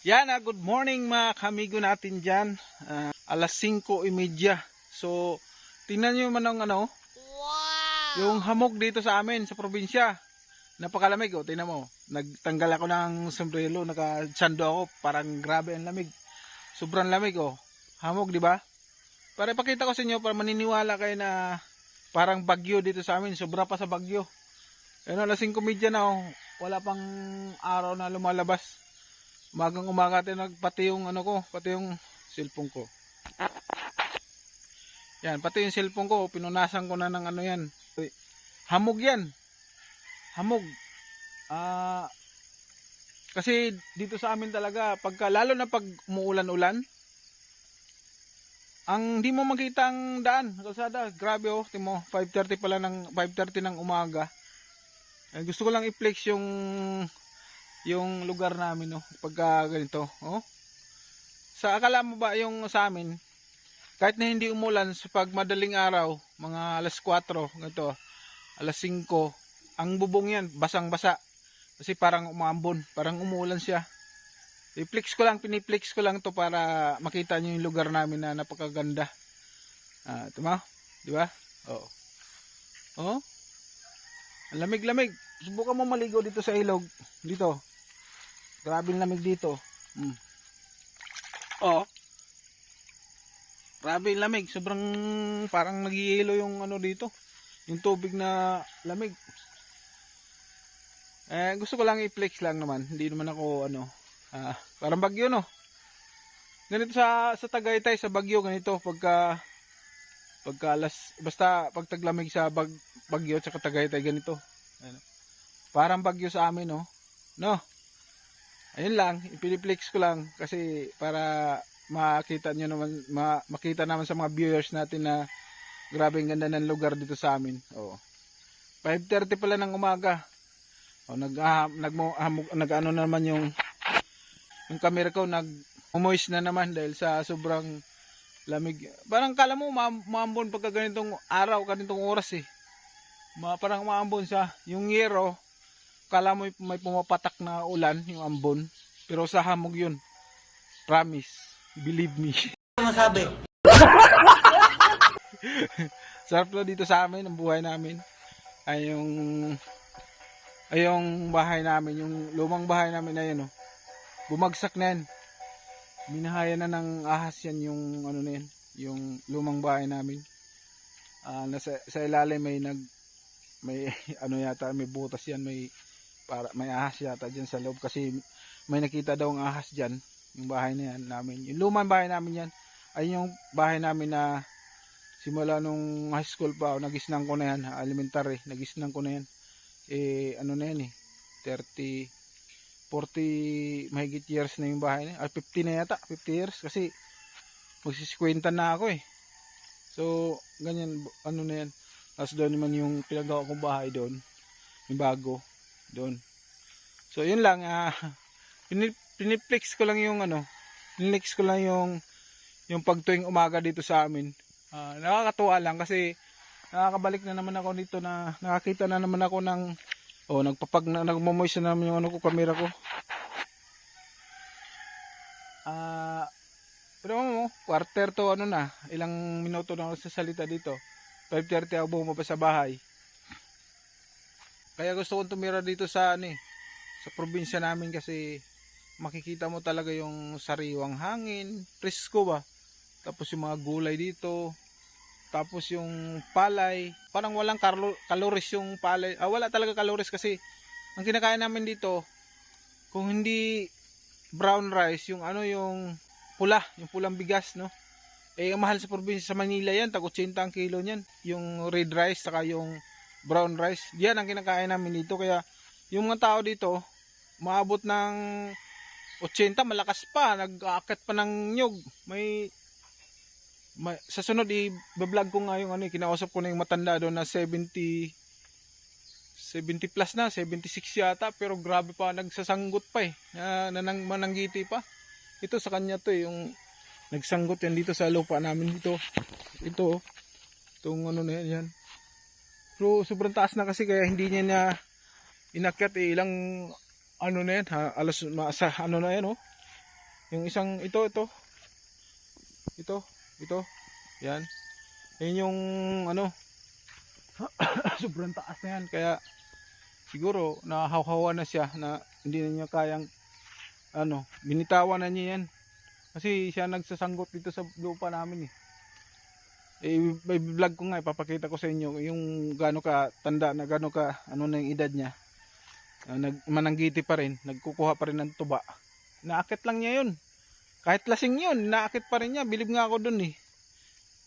Yan, ah, good morning mga kamigo natin dyan. Ah, alas 5.30. So, tingnan nyo man ang ano, yung hamog dito sa amin, sa probinsya. Napakalamig, oh, tingnan mo. Nagtanggal ako ng sombrero, nakasando ako, parang grabe ang lamig. Sobrang lamig, oh. Hamog, di ba? Para ipakita ko sa inyo, para maniniwala kayo na parang bagyo dito sa amin, sobra pa sa bagyo. Ano, alas 5.30 na, oh. Wala pang araw na lumalabas magang umaga tayo nagpati yung ano ko, pati yung cellphone ko. Yan, pati yung cellphone ko, pinunasan ko na ng ano yan. Hamog yan. Hamog. Ah, kasi dito sa amin talaga, pagka, lalo na pag umuulan-ulan, ang di mo makita ang daan, kalsada, grabe oh, timo, 5.30 pala ng, 5.30 ng umaga. Eh, gusto ko lang i-flex yung yung lugar namin no? Pagka ganito oh. Sa akala mo ba yung sa amin kahit na hindi umulan sa pag madaling araw mga alas 4 ganito alas 5 ang bubong yan basang basa kasi parang umambon parang umuulan siya. I-flex ko lang piniplex ko lang to para makita niyo yung lugar namin na napakaganda. Ah tama di ba? Oo. Oh. Ang lamig-lamig. Subukan mo maligo dito sa ilog. Dito Grabe lamig dito. Hmm. Oh. Grabe lamig. Sobrang parang nagiyelo yung ano dito. Yung tubig na lamig. Eh, gusto ko lang i-flex lang naman. Hindi naman ako ano. Ah, parang bagyo no. Ganito sa sa Tagaytay sa bagyo ganito pagka pagka basta pag taglamig sa bag, bagyo at Tagaytay ganito. Ano. Parang bagyo sa amin no. No ayun lang, ipiniplex ko lang kasi para makita nyo naman, ma, makita naman sa mga viewers natin na grabe ang ganda ng lugar dito sa amin. Oo. 5.30 pala ng umaga. O, nag, ah, nag, ah, nag ano naman yung yung camera ko nag umoist na naman dahil sa sobrang lamig. Parang kala mo ma maambon pagka ganitong araw, ganitong oras eh. Ma, parang maambon sa yung yero kala mo may pumapatak na ulan, yung ambon. Pero sa hamog yun. Promise. Believe me. Ano masabi? Sarap na dito sa amin, ang buhay namin. Ay yung ay yung bahay namin, yung lumang bahay namin na yun, oh. Bumagsak na yan. Minahaya na ng ahas yan yung ano na yan, yung lumang bahay namin. Ah, nasa sa ilalim may nag may ano yata, may butas yan, may para may ahas yata dyan sa loob kasi may nakita daw ang ahas dyan yung bahay na yan namin. Yung lumang bahay namin yan ay yung bahay namin na simula nung high school pa nagisnang ko na yan elementary nagisnang ko na yan. Eh ano na yan eh 30 40 mahigit years na yung bahay na yan. Ah, 50 na yata 50 years kasi magsisikwenta na ako eh. So ganyan ano na yan. Tapos doon naman yung pinagawa kong bahay doon yung bago doon. So yun lang uh, piniplex ko lang yung ano, piniplex ko lang yung yung pagtuwing umaga dito sa amin. Uh, nakakatuwa lang kasi nakakabalik na naman ako dito na nakakita na naman ako ng oh nagpapag na, nagmo-moist na naman yung ano ko camera ko. Ah uh, pero mo, quarter to ano na, ilang minuto na ako sa salita dito. 5.30 ako bumaba sa bahay. Kaya gusto kong tumira dito sa ano eh, sa probinsya namin kasi makikita mo talaga yung sariwang hangin, presko ba? Tapos yung mga gulay dito, tapos yung palay, parang walang calories yung palay. Ah, wala talaga calories kasi ang kinakain namin dito, kung hindi brown rice, yung ano yung pula, yung pulang bigas, no? Eh, ang mahal sa probinsya sa Manila yan, tag 80 ang kilo niyan. Yung red rice, saka yung brown rice. Yan ang kinakain namin dito. Kaya yung mga tao dito, maabot ng 80, malakas pa. Nag-aakit pa ng nyog. May, may sa sunod i-vlog ko nga yung ano, kinausap ko na yung matanda doon na 70 70 plus na, 76 yata, pero grabe pa, nagsasanggot pa eh, na, nanang, mananggiti pa. Ito sa kanya to eh, yung nagsanggot yan dito sa lupa namin dito. Ito, itong ano na yan, yan. Pero sobrang taas na kasi kaya hindi niya na inakyat eh, ilang ano na yan, ha, alas sa ano na yan oh. Yung isang ito, ito. Ito, ito. Yan. Yan yung ano. sobrang taas na yan. Kaya siguro nahawhawa na siya na hindi na niya kayang ano, binitawan na niya yan. Kasi siya nagsasanggot dito sa lupa namin eh. Eh, may vlog ko nga, ipapakita ko sa inyo yung gaano ka tanda na gaano ka ano na yung edad niya. Ah, nag, mananggiti pa rin, nagkukuha pa rin ng tuba. Naakit lang niya yun. Kahit lasing yun, naakit pa rin niya. Bilib nga ako dun eh.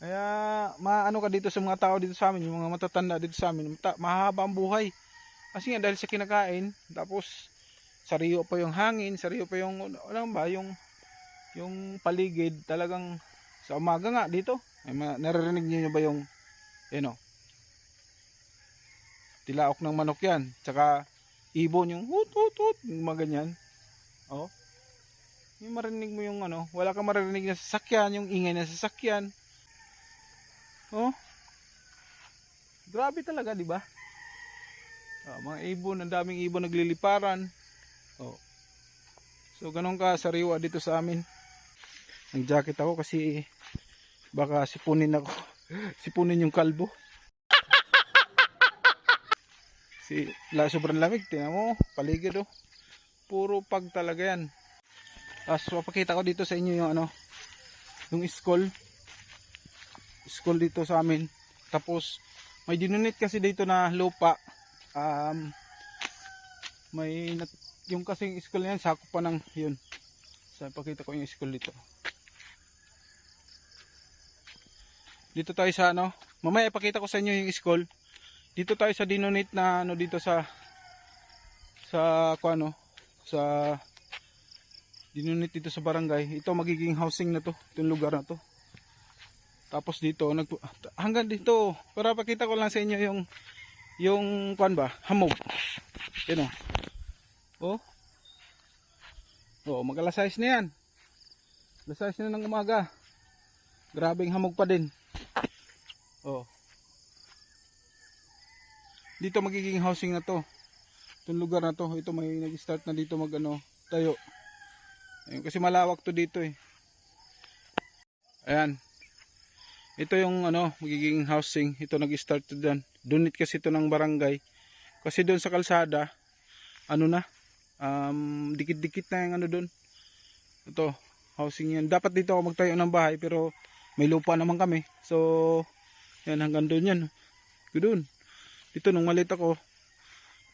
Kaya maano ka dito sa mga tao dito sa amin, yung mga matatanda dito sa amin, mata, mahaba ang buhay. Kasi nga dahil sa kinakain, tapos sariyo pa yung hangin, sariyo pa yung ano ba, yung yung paligid talagang sa umaga nga dito. Mga, naririnig niyo ba yung ano? Tilaok ng manok 'yan. Tsaka ibon yung hut hut hut, yung mga ganyan. Oh. Yung marinig mo yung ano, wala kang maririnig na sasakyan, yung ingay ng sasakyan. Oh. Grabe talaga, di ba? Ah, mga ibon, ang daming ibon nagliliparan. Oh. So ganun ka sariwa dito sa amin. Nag-jacket ako kasi baka sipunin ako. sipunin yung kalbo. si la sobrang lamig, tingnan mo, paligid oh. Puro pag talaga yan. Tapos papakita ko dito sa inyo yung ano, yung school. School dito sa amin. Tapos may dinunit kasi dito na lupa. Um, may yung kasing school yan, sakop pa ng yun. So, pakita ko yung school dito. Dito tayo sa ano, mamaya ipakita ko sa inyo yung school. Dito tayo sa dinonate na ano dito sa sa kung ano, sa dinonate dito sa barangay. Ito magiging housing na to, itong lugar na to. Tapos dito, nag, hanggang dito, para pakita ko lang sa inyo yung yung kuan ba, hamog. Yan o. Oh. Oh, mag-alas 6 na yan. Alas 6 na ng umaga. Grabing hamog pa din. Oh. Dito magiging housing na to. Itong lugar na to. Ito may nag-start na dito mag ano, tayo. Ayun, kasi malawak to dito eh. Ayan. Ito yung ano, magiging housing. Ito nag-start to dyan. Dunit kasi ito ng barangay. Kasi doon sa kalsada, ano na, um, dikit-dikit na yung ano doon. Ito, housing yan. Dapat dito ako magtayo ng bahay pero may lupa naman kami. So, yan hanggang doon yan. Doon. Dito nung malit ako,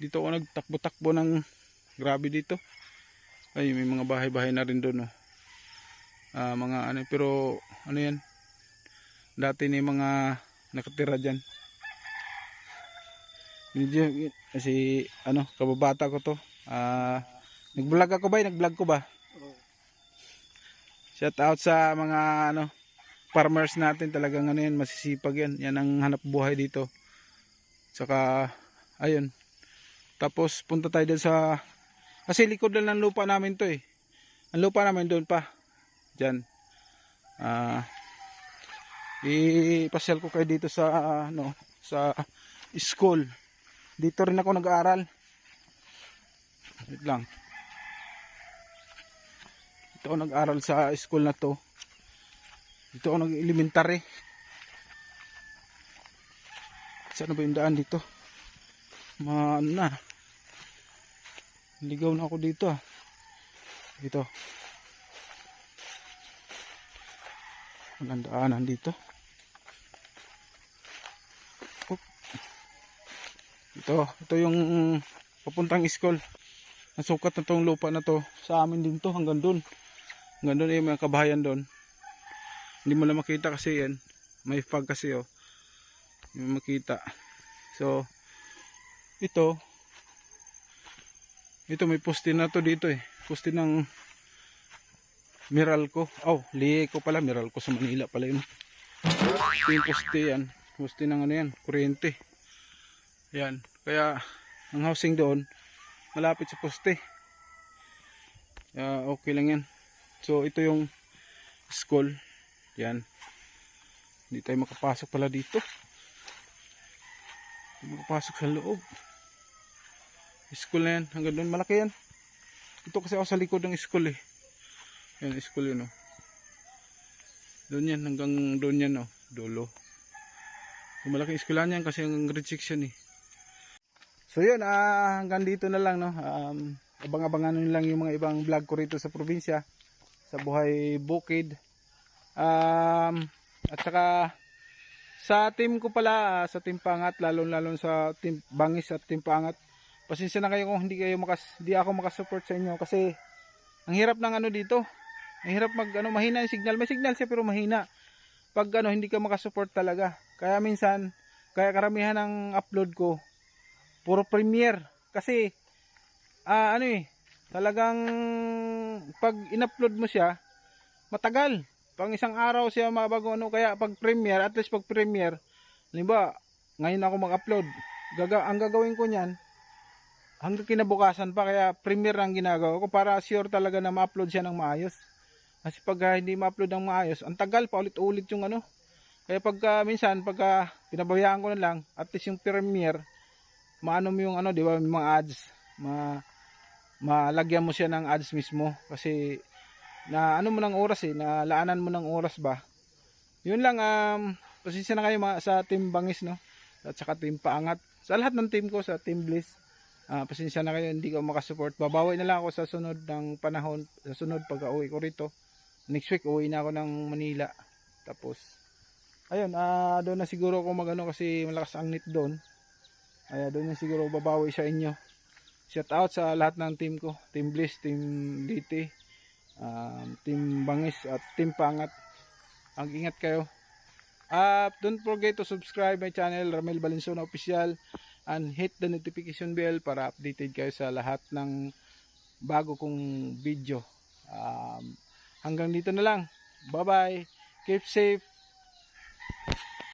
dito ako nagtakbo-takbo ng grabe dito. Ay, may mga bahay-bahay na rin doon. Oh. Ah, mga ano, pero ano yan? Dati ni mga nakatira dyan. Medyo, kasi ano, kababata ko to. Ah, nag-vlog ako ba? Nag-vlog ko ba? Shout out sa mga ano farmers natin talagang ano yan, masisipag yan. Yan ang hanap buhay dito. Saka ayun. Tapos punta tayo doon sa kasi likod lang ng lupa namin to eh. Ang lupa namin doon pa. Diyan. Ah ipasyal ko kayo dito sa ano sa school. Dito rin ako nag-aaral. Wait lang. Dito ako nag-aaral sa school na to. Dito ako nag-elementary. Saan ba yung daan dito? Ma ano na. Ligaw na ako dito ah. Dito. Walang daanan dito. Oop. Ito, ito yung papuntang school. Nasukat na tong lupa na to. Sa amin din to hanggang dun. Hanggang dun yung mga kabahayan doon. Hindi mo lang makita kasi yan. May fog kasi oh. Hindi mo makita. So, ito. Ito may poste na to dito eh. Poste ng Meralco. Oh, Lieco pala. Meralco sa Manila pala yun. Ito yung poste yan. Poste ng ano yan. Kuryente. Yan. Kaya, ang housing doon, malapit sa poste. Kaya, okay lang yan. So, ito yung school. Yan. Hindi tayo makapasok pala dito. Hindi makapasok sa loob. School na yan. Hanggang doon. Malaki yan. Ito kasi ako sa likod ng school eh. Yan, school yun, oh. Doon yan, hanggang doon yan, oh. Dulo. Yung malaking eskwelahan yan kasi ang grade 6 yan, eh. So yun, ah, hanggang dito na lang, no. Um, abang-abangan nyo lang yung mga ibang vlog ko rito sa probinsya. Sa buhay bukid. Um, at saka, sa team ko pala, ah, sa team pangat, lalo-lalo sa team bangis at team pangat, pasensya na kayo kung hindi kayo makas, hindi ako makasupport sa inyo kasi ang hirap ng ano dito. Ang hirap mag ano mahina yung signal. May signal siya pero mahina. Pag ano hindi ka makasupport talaga. Kaya minsan kaya karamihan ng upload ko puro premiere kasi ah ano eh talagang pag in-upload mo siya matagal. Pang isang araw siya mabago ano kaya pag premiere at least pag premiere halimbawa ngayon ako mag-upload. Gaga ang gagawin ko niyan hanggang kinabukasan pa kaya premiere ang ginagawa ko para sure talaga na ma-upload siya ng maayos. Kasi pag ah, hindi ma-upload ng maayos, ang tagal pa ulit-ulit yung ano. Kaya pagka minsan pagka pinabayaan ko na lang, at least yung premiere, maano mo yung ano, di ba, mga ads, ma malagyan mo siya ng ads mismo kasi na ano mo ng oras eh, na laanan mo ng oras ba. Yun lang um pasensya na kayo mga, sa team Bangis no. At saka team Paangat. Sa lahat ng team ko sa Team Bliss. Ah, pasensya na kayo hindi ko makasupport. Babawi na lang ako sa sunod ng panahon, sa sunod pagka-uwi ko rito. Next week uwi na ako ng Manila. Tapos ayun, ah doon na siguro ako magano kasi malakas ang net doon. Ay doon na siguro babawi sa inyo. Shout out sa lahat ng team ko, Team Bliss, Team DT, um, Team Bangis at Team Pangat. Ang ingat kayo. Uh, don't forget to subscribe my channel Ramel Valenzuela Official and hit the notification bell para updated kayo sa lahat ng bago kong video. Um, hanggang dito na lang. Bye bye. Keep safe.